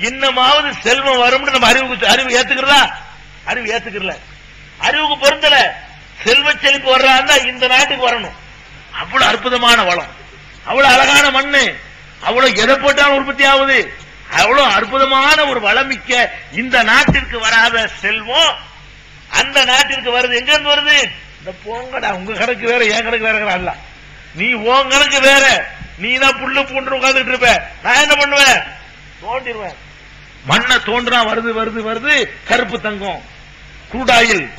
இன்னமாவது செல்வம் வரும்னு நம்ம அறிவுக்கு அறிவு ஏத்துக்கிறதா? அறிவு ஏத்துக்கிறல. அறிவுக்கு பொருந்தல. செல்வ செழிப்பு வர்றாந்தா இந்த நாட்டுக்கு வரணும். அவ்வளவு அற்புதமான வளம். அவ்வளவு அழகான மண்ணு. அவ்வளவு எதை போட்டாலும் உற்பத்தி ஆகுது. அவ்வளவு அற்புதமான ஒரு வளமிக்க இந்த நாட்டிற்கு வராத செல்வம் அந்த நாட்டிற்கு வருது. எங்க இருந்து வருது? இந்த போங்கடா. உங்க கணக்கு வேற என் கணக்கு வேற அல்ல நீ உன் கணக்கு வேற. நீ தான் புல்லு பூண்டு உட்காந்துட்டு இருப்ப. நான் என்ன பண்ணுவேன்? தோண்டிடுவேன் மண்ணை தோன்றா வருது வருது வருது கருப்பு தங்கம். குருடாயில்.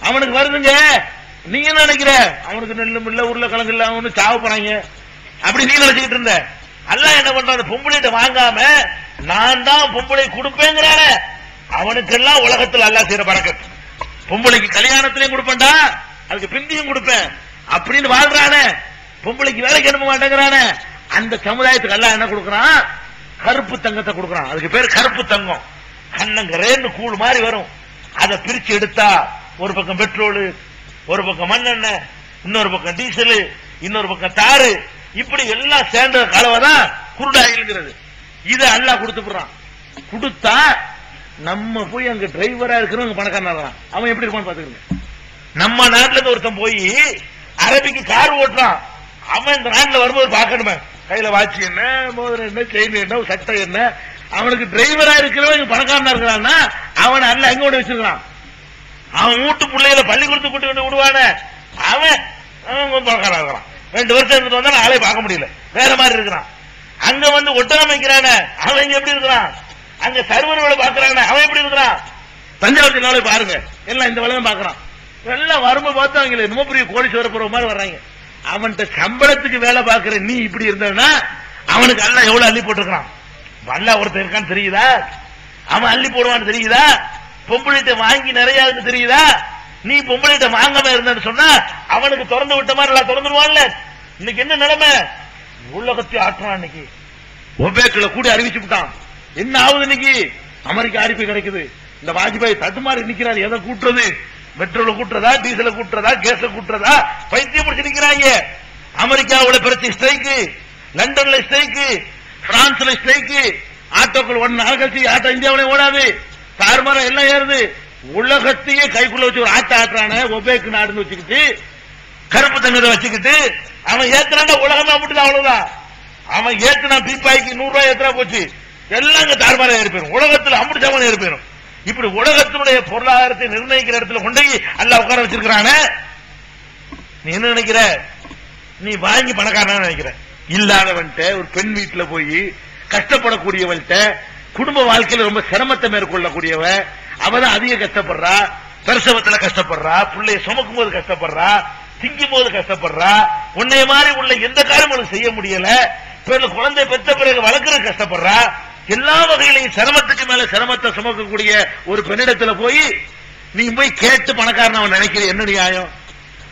அவனுக்கு வருதுங்க. நீங்க நினைக்கிற? அவனுக்கு நெல்லும் இல்ல உருளைக்கிழங்கு இல்ல அவனு சாவ போறாங்க அப்படி நீ நினைச்சுக்கிட்டு இருந்த. அல்ல என்ன பண்றான் அந்த பொம்பளைகிட்ட வாங்காம நான் தான் பொம்பளை கொடுப்பேங்கிறானே அவனுக்கெல்லாம் உலகத்துல அல்லா செய்யற பழக்கம் பொம்பளைக்கு கல்யாணத்திலையும் கொடுப்பேன்டா. அதுக்கு பிந்தியும் கொடுப்பேன். அப்படின்னு வாழ்றானே. பொம்பளைக்கு வேலைக்கு அனுப்ப மாட்டேங்கிறானே. அந்த சமுதாயத்துக்கு எல்லாம் என்ன கொடுக்கறான்? கருப்பு தங்கத்தை கொடுக்கறான். அதுக்கு பேர் கருப்பு தங்கம். கண்ணங்கரேன்னு கூழ் மாதிரி வரும். அதை பிரிச்சு எடுத்தா ஒரு பக்கம் பெட்ரோலு ஒரு பக்கம் மண்ணெண்ணெய் இன்னொரு பக்கம் டீசல் இன்னொரு பக்கம் தாறு இப்படி எல்லாம் சேர்ந்த கலவைதான் குருடாயில்ங்கிறது. இதை அல்லாஹ் கொடுத்துடுறான் கொடுத்தா நம்ம போய் அங்க டிரைவரா இருக்கிறவங்க பணக்காரனா அவன் எப்படி இருப்பான்னு பாத்துக்கிறேன் நம்ம நாட்டுல இருந்து ஒருத்தன் போய் அரபிக்கு கார் ஓட்டுறான். அவன் இந்த நாட்டுல வரும்போது பார்க்கணுமே. கையில வாட்சி என்ன மோதிரம் என்ன செயின் என்ன சட்டை என்ன? அவனுக்கு டிரைவரா இருக்கிறவன் இங்க பணக்காரனா இருக்கிறான்னா அவன் அல்ல எங்க கொண்டு வச்சிருக்கான் அவன் வீட்டு பிள்ளைகளை பள்ளிக்கூடத்துக்கு கூட்டி கொண்டு விடுவான. அவன் அவன் பணக்காரா இருக்கிறான். ரெண்டு வருஷம் இருந்துட்டு வந்தா ஆளே பார்க்க முடியல. வேற மாதிரி இருக்கிறான். அங்க வந்து ஒட்டகம் வைக்கிறானே. அவன் இங்க எப்படி இருக்கிறான்? அங்க சர்வர்களை பாக்குறான அவன் எப்படி இருக்கிறான்? தஞ்சாவூர் நாளை பாருங்க. எல்லாம் இந்த வேலையும் பாக்குறான் எல்லாம் வரும்போது பார்த்தா அவங்க என்னமோ பெரிய கோடீஸ்வர போற மாதிரி வர்றாங்க. அவன்கிட்ட சம்பளத்துக்கு வேலை பார்க்கிற நீ இப்படி இருந்தனா அவனுக்கு அல்ல எவ்வளவு அள்ளி போட்டிருக்கான் வல்ல ஒருத்தன் இருக்கான்னு தெரியுதா? அவன் அள்ளி போடுவான்னு தெரியுதா? பொம்பளைகிட்ட வாங்கி நிறைய இருக்குன்னு தெரியுதா? நீ பொம்பளைகிட்ட வாங்காம இருந்தன்னு சொன்னா அவனுக்கு திறந்து விட்ட மாதிரி எல்லாம் திறந்துருவான்ல. இன்னைக்கு என்ன நிலைமை? உலகத்தை ஆட்டுறான் இன்னைக்கு. ஒபேக்கில் கூடி அறிவிச்சு விட்டான். என்ன ஆகுது இன்னைக்கு? அமெரிக்கா அரிப்பு கிடைக்குது. இந்த வாஜ்பாய் தட்டுமாறி நிக்கிறார். எதை கூட்டுறது? பெட்ரோல கூட்டுறதா டீசல கூட்டுறதா கேஸ கூட்டுறதா? பைத்தியம் முடிச்சு நிக்கிறாங்க அமெரிக்காவுல பிரச்சனை ஸ்ட்ரைக்கு லண்டன்ல ஸ்ட்ரைக்கு பிரான்ஸ்ல ஸ்ட்ரைக்கு. ஆட்டோக்கள் ஒன் நாள் கழிச்சு ஆட்டோ இந்தியாவிலே ஓடாது. தார்மரம் எல்லாம் ஏறுது. உலகத்தையே கைக்குள்ள வச்சு ஒரு ஆட்டோ ஆட்டுறான ஒபேக்கு நாடுன்னு வச்சுக்கிட்டு கருப்பு தங்கத்தை வச்சுக்கிட்டு அவன் ஏத்துறாண்டா உலகமே அப்படிதான் அவ்வளவுதான். அவன் ஏத்துனா பீப்பாய்க்கு நூறு ரூபாய் ஏத்துனா போச்சு. எல்லாம் இங்க தார்மாரம் ஏறி போயிரும். உலகத்துல ஏறி போயிடும் இப்படி உலகத்தினுடைய பொருளாதாரத்தை நிர்ணயிக்கிற இடத்துல கொண்டு போய் அல்லாஹ் உட்கார வச்சிருக்கிறான? நீ என்ன நினைக்கிற? நீ வாங்கி பணக்காரனா நினைக்கிற. இல்லாதவன்ட்ட ஒரு பெண் வீட்டுல போய் கஷ்டப்படக்கூடியவன்ட்ட குடும்ப வாழ்க்கையில ரொம்ப சிரமத்தை மேற்கொள்ளக்கூடியவ அவதான் அதிக கஷ்டப்படுறா பிரசவத்துல கஷ்டப்படுறா பிள்ளைய சுமக்கும் போது கஷ்டப்படுறா திங்கும் போது கஷ்டப்படுறா உன்னைய மாதிரி உள்ள எந்த காரியம் உனக்கு செய்ய முடியல பிறகு குழந்தை பெற்ற பிறகு வளர்க்கறது கஷ்டப்படுறா எல்லா வகையிலையும் சிரமத்துக்கு மேல சிரமத்தை சுமக்கக்கூடிய ஒரு பெண்ணிடத்துல போய் நீ போய் கேட்டு பணக்காரன் அவன் நினைக்கிற என்ன நியாயம்?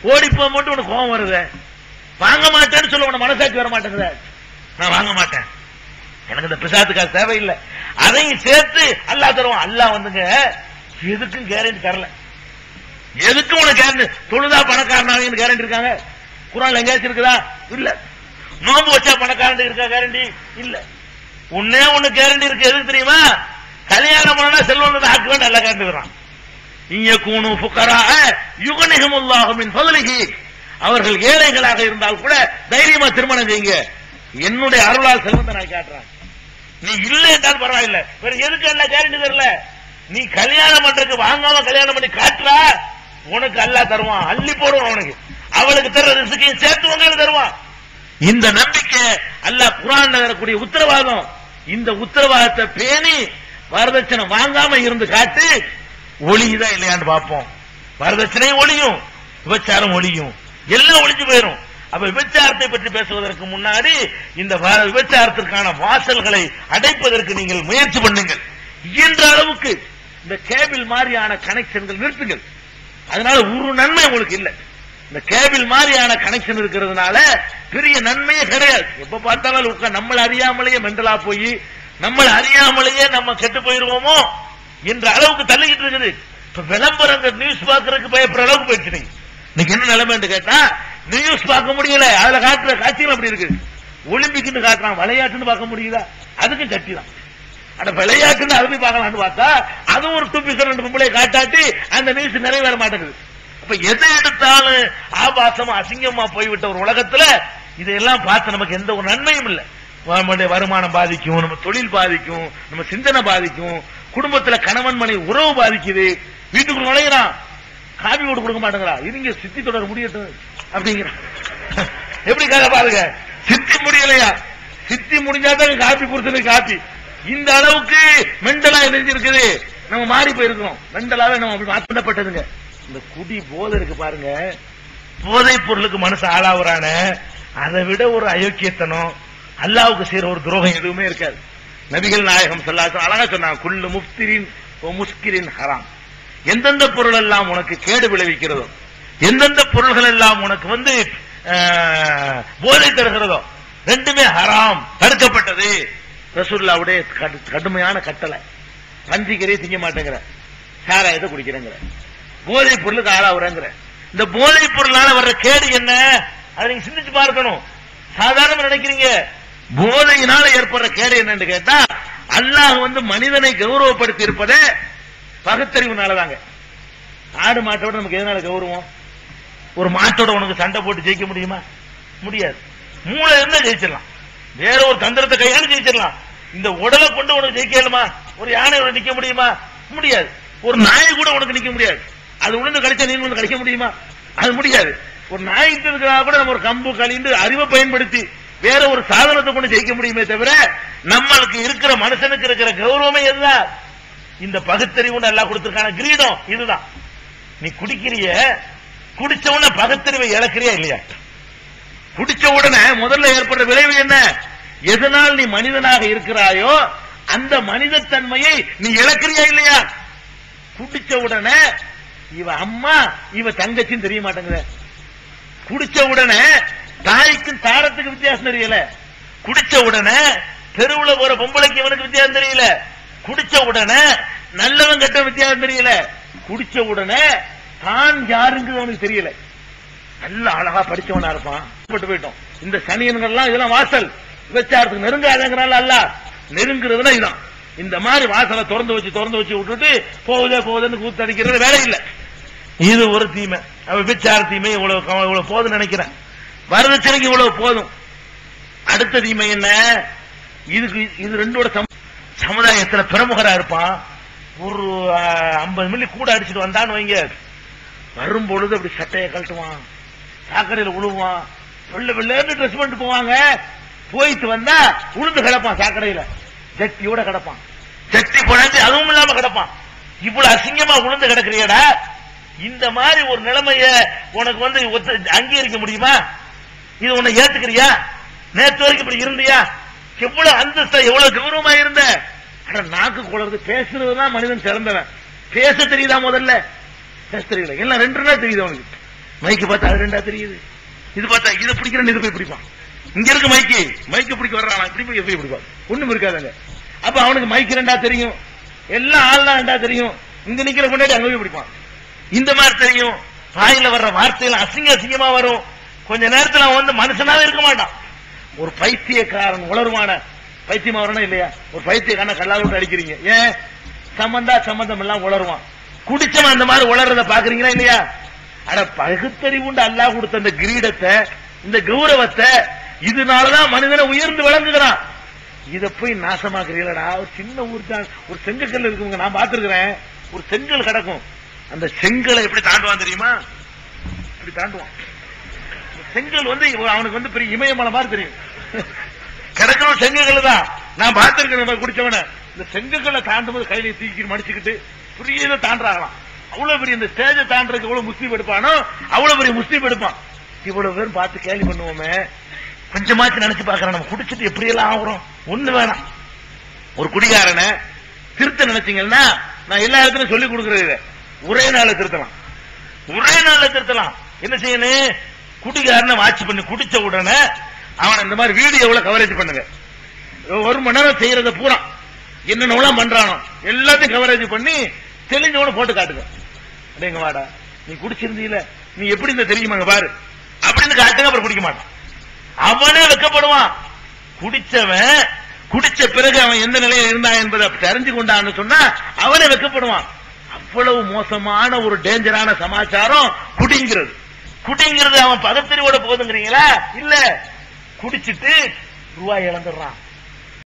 ஓடி போக மட்டும் உனக்கு கோபம் வருது. வாங்க மாட்டேன்னு சொல்ல உன மனசாட்சி வர மாட்டேங்குது. நான் வாங்க மாட்டேன். எனக்கு இந்த பிசாத்துக்காக தேவையில்லை. அதையும் சேர்த்து அல்லா தருவான். அல்லா வந்துங்க எதுக்கும் கேரண்டி தரல. எதுக்கும் உனக்கு கேரண்டி தொழுதா பணக்காரனாக கேரண்டி இருக்காங்க. குரான் எங்கேயாச்சும் இருக்குதா? இல்ல. நோம்பு வச்சா பணக்காரன் இருக்கா கேரண்டி இல்லை. உன்னே ஒண்ணு கேரண்டி இருக்கு. எதுக்கு தெரியுமா? கல்யாணம் பண்ணா செல்வம் ஆக்க வேண்டாம் எல்லா கேரண்டி வரான் இங்க கூணு புக்கரா யுகனிகமுல்லாஹுமின் பதிலிகி அவர்கள் ஏழைகளாக இருந்தால் கூட தைரியமா திருமணம் செய்யுங்க. என்னுடைய அருளால் செல்வத்தை நான் காட்டுறேன். நீ இல்லை என்றால் பரவாயில்ல. வேற எதுக்கு எல்லாம் கேரண்டி தரல? நீ கல்யாணம் பண்றதுக்கு வாங்காம கல்யாணம் பண்ணி காட்டுறா. உனக்கு அல்லா தருவான். அள்ளி போடுவான் உனக்கு அவளுக்கு தர்ற ரிசுக்கையும் சேர்த்து உங்களுக்கு தருவான். இந்த நம்பிக்கை அல்லாஹ் குரான் நகரக்கூடிய உத்தரவாதம். இந்த உத்தரவாதத்தை பேணி வரதட்சணை வாங்காம இருந்து காட்டு ஒளியுதா இல்லையான்னு பார்ப்போம். வரதட்சணையும் ஒளியும் விபச்சாரம் ஒளியும். எல்லாம் ஒளிஞ்சு போயிடும் அப்ப விபச்சாரத்தை பற்றி பேசுவதற்கு முன்னாடி இந்த வ- விபச்சாரத்திற்கான வாசல்களை அடைப்பதற்கு நீங்கள் முயற்சி பண்ணுங்கள். இயன்ற அளவுக்கு இந்த கேபிள் மாதிரியான கனெக்ஷன்கள் நிறுத்துங்கள். அதனால ஒரு நன்மை உங்களுக்கு இல்லை. இந்த கேபிள் மாதிரியான கனெக்ஷன் இருக்கிறதுனால பெரிய நன்மையே கிடையாது. எப்ப பார்த்தாலும் உட்கார் நம்மள அறியாமலேயே மெண்டலா போய் நம்மள அறியாமலேயே நம்ம கெட்டு போயிருவோமோ என்ற அளவுக்கு தள்ளிக்கிட்டு இருக்குது. இப்ப விளம்பரங்கள் நியூஸ் பாக்குறதுக்கு பயப்படுற அளவுக்கு போயிடுச்சு இன்னைக்கு. என்ன நிலைமைன்னு கேட்டா நியூஸ் பார்க்க முடியல. அதுல காட்டுற காட்சிகள் அப்படி இருக்கு. ஒலிம்பிக்னு காட்டுறான் விளையாட்டுன்னு பார்க்க முடியுதா அதுக்கும் கட்டி தான். அட விளையாட்டுன்னு அதை போய் பார்க்கலாம்னு பார்த்தா அதுவும் ஒரு டூ ரெண்டு பொம்பளை காட்டாட்டி அந்த நியூஸ் நிறைவேற மாட்டேங்குது. இப்ப எதை எடுத்தாலும் ஆபாசமா அசிங்கமா போய்விட்ட ஒரு உலகத்துல இதையெல்லாம் பார்த்து நமக்கு எந்த ஒரு நன்மையும் இல்லை. நம்முடைய வருமானம் பாதிக்கும் நம்ம தொழில் பாதிக்கும் நம்ம சிந்தனை பாதிக்கும் குடும்பத்துல கணவன் மனைவி உறவு பாதிக்குது வீட்டுக்குள்ள நுழையிறான் காபி போட்டு கொடுக்க மாட்டேங்கிறா. இருங்க சித்தி தொடர் முடியட்டும் அப்படிங்கிறான் எப்படி கதை பாருங்க? சித்தி முடியலையா? சித்தி முடிஞ்சாதான் காப்பி கொடுத்தது காப்பி இந்த அளவுக்கு மெண்டலா இருக்குது நம்ம மாறி போயிருக்கிறோம். மெண்டலாவே நம்ம அப்படி மாற்றப்பட்டதுங்க. இந்த குடி போதை இருக்கு பாருங்க. போதை பொருளுக்கு மனசு ஆளாவுறான அதை விட ஒரு அயோக்கியத்தனம் அல்லாவுக்கு செய்யற ஒரு துரோகம் எதுவுமே இருக்காது. நபிகள் நாயகம் சொல்லாசம் அழகா சொன்னாங்க குள்ளு முஃப்திரின் முஸ்கிரின் ஹராம். எந்தெந்த பொருள் எல்லாம் உனக்கு கேடு விளைவிக்கிறதோ எந்தெந்த பொருள்கள் எல்லாம் உனக்கு வந்து ஆஹ், போதை தருகிறதோ ரெண்டுமே ஹராம் தடுக்கப்பட்டது. ரசூல்லாவுடைய கடுமையான கட்டளை. பஞ்சிக்கரையை திங்க மாட்டேங்கிற சாராயத்தை குடிக்கிறேங்கிற. போதை பொருளுக்கு ஆளாவுறங்கிற இந்த போதை பொருளால வர்ற கேடு என்ன? அதை நீங்க சிந்திச்சு பார்க்கணும். சாதாரணமா நினைக்கிறீங்க. போதையினால ஏற்படுற கேடு என்னன்னு கேட்டா அல்லாஹ் வந்து மனிதனை கௌரவப்படுத்தி இருப்பதே பகுத்தறிவுனாலதாங்க. ஆடு மாட்டோட நமக்கு எதனால கௌரவம்? ஒரு மாட்டோட உனக்கு சண்டை போட்டு ஜெயிக்க முடியுமா? முடியாது. மூளை இருந்தா ஜெயிச்சிடலாம். வேற ஒரு தந்திரத்தை கையாண்டு ஜெயிச்சிடலாம். இந்த உடலை கொண்டு உனக்கு ஜெயிக்கலுமா ஒரு யானை உனக்கு நிக்க முடியுமா? முடியாது. ஒரு நாய் கூட உனக்கு நிக்க முடியாது. அது உடனே கழிச்சா நீங்க வந்து கழிக்க முடியுமா? அது முடியாது. ஒரு நாயத்திற்காக கூட நம்ம ஒரு கம்பு கழிந்து அறிவை பயன்படுத்தி வேற ஒரு சாதனத்தை கொண்டு ஜெயிக்க முடியுமே தவிர நம்மளுக்கு இருக்கிற மனுஷனுக்கு இருக்கிற கௌரவமே எதுதான் இந்த பகுத்தறிவு நல்லா கொடுத்திருக்கான கிரீடம் இதுதான். நீ குடிக்கிறிய குடிச்ச உடனே பகுத்தறிவை இழக்கிறியா இல்லையா? குடிச்ச உடனே முதல்ல ஏற்படுற விளைவு என்ன? எதனால் நீ மனிதனாக இருக்கிறாயோ அந்த மனிதத்தன்மையை நீ இழக்கிறியா இல்லையா? குடிச்ச உடனே இவ அம்மா இவ தங்கச்சின்னு தெரிய மாட்டேங்குது. குடிச்ச உடனே தாய்க்கும் தாரத்துக்கு வித்தியாசம் தெரியல. குடிச்ச உடனே தெருவுல போற பொம்பளைக்கு இவனுக்கு வித்தியாசம் தெரியல. குடிச்ச உடனே நல்லவன் கெட்ட வித்தியாசம் தெரியல. குடிச்ச உடனே தான் யாருங்கிறது அவனுக்கு தெரியல. நல்ல அழகா படிச்சவனா இருப்பான். போட்டு போயிட்டோம். இந்த சனியன்கள்லாம் இதெல்லாம் வாசல். விபச்சாரத்துக்கு நெருங்காதங்கிறால அல்ல. நெருங்குறதுனா இதான். இந்த மாதிரி வாசலை திறந்து வச்சு திறந்து வச்சு விட்டுட்டு போகுதே போகுதுன்னு கூத்தடிக்கிறது வேலை இல்லை. இது ஒரு தீமை. அவன் விபச்சார தீமை இவ்வளவு இவ்வளவு போதும்னு நினைக்கிறேன். வரதட்சணைக்கு இவ்வளவு போதும். அடுத்த தீமை என்ன? இதுக்கு இது ரெண்டோட சமுதாயத்துல பிரமுகரா இருப்பான். ஒரு ஐம்பது மில்லி கூட அடிச்சுட்டு வந்தான்னு வைங்க. வரும் பொழுது அப்படி சட்டையை கழட்டுவான். சாக்கடையில் விழுவான் வெள்ள வெள்ளேன்னு ட்ரெஸ் பண்ணிட்டு போவாங்க. போயிட்டு வந்தா உளுந்து கிடப்பான் சாக்கடையில. ஜட்டியோட கிடப்பான். ஜட்டி குழந்தை அதுவும் இல்லாம கிடப்பான். இவ்வளவு அசிங்கமா உளுந்து கிடக்குறியடா. இந்த மாதிரி ஒரு நிலைமைய உனக்கு வந்து அங்கீகரிக்க முடியுமா? இது உன்னை ஏத்துக்கிறியா? நேத்து வரைக்கும் இப்படி இருந்தியா? எவ்வளவு அந்தஸ்தா எவ்வளவு கௌரவமா இருந்த? நாக்கு குளறது. பேசுறதுதான் மனிதன் சிறந்தவன். பேச தெரியுதா முதல்ல? பேச தெரியல. எல்லாம் ரெண்டு நாள் தெரியுது அவனுக்கு. மைக்கு பார்த்தா அது ரெண்டா தெரியுது. இது பார்த்தா இதை பிடிக்கிறேன்னு இது போய் பிடிப்பான். இங்க இருக்கு மைக்கு மைக்கு பிடிக்க வர்றான். இப்படி போய் எப்படி பிடிப்பான். ஒண்ணும் இருக்காதுங்க. அப்ப அவனுக்கு மைக்கு ரெண்டா தெரியும். எல்லாம் ஆள்லாம் ரெண்டா தெரியும். இங்க நிக்கிற முன்னாடி அங்க போய் பிடிப்பான். இந்த மாதிரி தெரியும். வாயில வர்ற வார்த்தையில அசிங்க அசிங்கமா வரும். கொஞ்ச நேரத்துல அவன் வந்து மனுஷனாவே இருக்க மாட்டான். ஒரு பைத்தியக்காரன் உளருமான பைத்தியமா வரணும் இல்லையா? ஒரு பைத்தியக்காரன கல்லால் விட்டு அடிக்கிறீங்க. ஏன்? சம்பந்தா சம்பந்தம் எல்லாம் உளருவான். குடிச்சவன் அந்த மாதிரி உளர்றத பாக்குறீங்களா இல்லையா? அட பகுத்தறிவுண்டு அல்லாஹ் கொடுத்த இந்த கிரீடத்தை இந்த கௌரவத்தை இதனாலதான் மனிதனை உயர்ந்து விளங்குகிறான். இத போய் நாசமாக்குறீங்களடா. ஒரு சின்ன ஊர் தான் ஒரு செங்கக்கல் இருக்குங்க நான் பார்த்திருக்கிறேன். ஒரு செங்கல் கிடக்கும். அந்த செங்கலை எப்படி தாண்டுவான் தெரியுமா? அப்படி தாண்டுவான். செங்கல் வந்து அவனுக்கு வந்து பெரிய இமயமலை மாதிரி தெரியும். கிடக்கிற செங்கல் தான். நான் பார்த்திருக்கேன் குடிச்சவன. இந்த செங்கல்களை தாண்டும் போது கையில தூக்கி மடிச்சுக்கிட்டு பெரிய தாண்டாகலாம் அவ்வளவு பெரிய இந்த ஸ்டேஜ தாண்டுறதுக்கு எவ்வளவு முஸ்லீம் எடுப்பானோ? அவ்வளவு பெரிய முஸ்லீம் எடுப்பான். இவ்வளவு பேரும் பார்த்து கேள்வி பண்ணுவோமே. கொஞ்சமாச்சு நினைச்சு பாக்குறேன் நம்ம குடிச்சிட்டு எப்படி எல்லாம் ஆகுறோம்? ஒண்ணு வேணாம். ஒரு குடிகாரனை திருத்த நினைச்சீங்கன்னா நான் எல்லா இடத்துலயும் சொல்லி கொடுக்கறது ஒரே நாள்ல திருத்தலாம். ஒரே நாள்ல திருத்தலாம். என்ன செய்யணும் குடிகாரனை வாட்ச் பண்ணி. குடிச்ச உடனே அவன் இந்த மாதிரி வீடியோவுல கவரேஜ் பண்ணுங்க. ஒரு மணி நேரம் செய்யறத பூரா. என்னென்னலாம் பண்றானோ எல்லாத்தையும் கவரேஜ் பண்ணி தெளிஞ்சவன போட்டு காட்டுங்க. அடேங்க வாடா. நீ குடிச்சிருந்தீல. நீ எப்படி இந்த தெரியுமாங்க பாரு. அப்படின்னு காட்டுங்க அப்புறம் குடிக்க மாட்டான். அவனே வெக்கப்படுவான். குடிச்சவன் குடிச்ச பிறகு அவன் எந்த நிலையில் இருந்தான் என்பதை தெரிஞ்சு கொண்டான்னு சொன்னா அவனே வெக்கப்படுவான். அவ்வளவு மோசமான ஒரு டேஞ்சரான சமாச்சாரம் குடிங்கிறது. குடிங்கிறது அவன் பதத்திரியோட போகுதுங்கிறீங்களா? இல்ல. குடிச்சிட்டு ரூபாய் இழந்துடுறான்.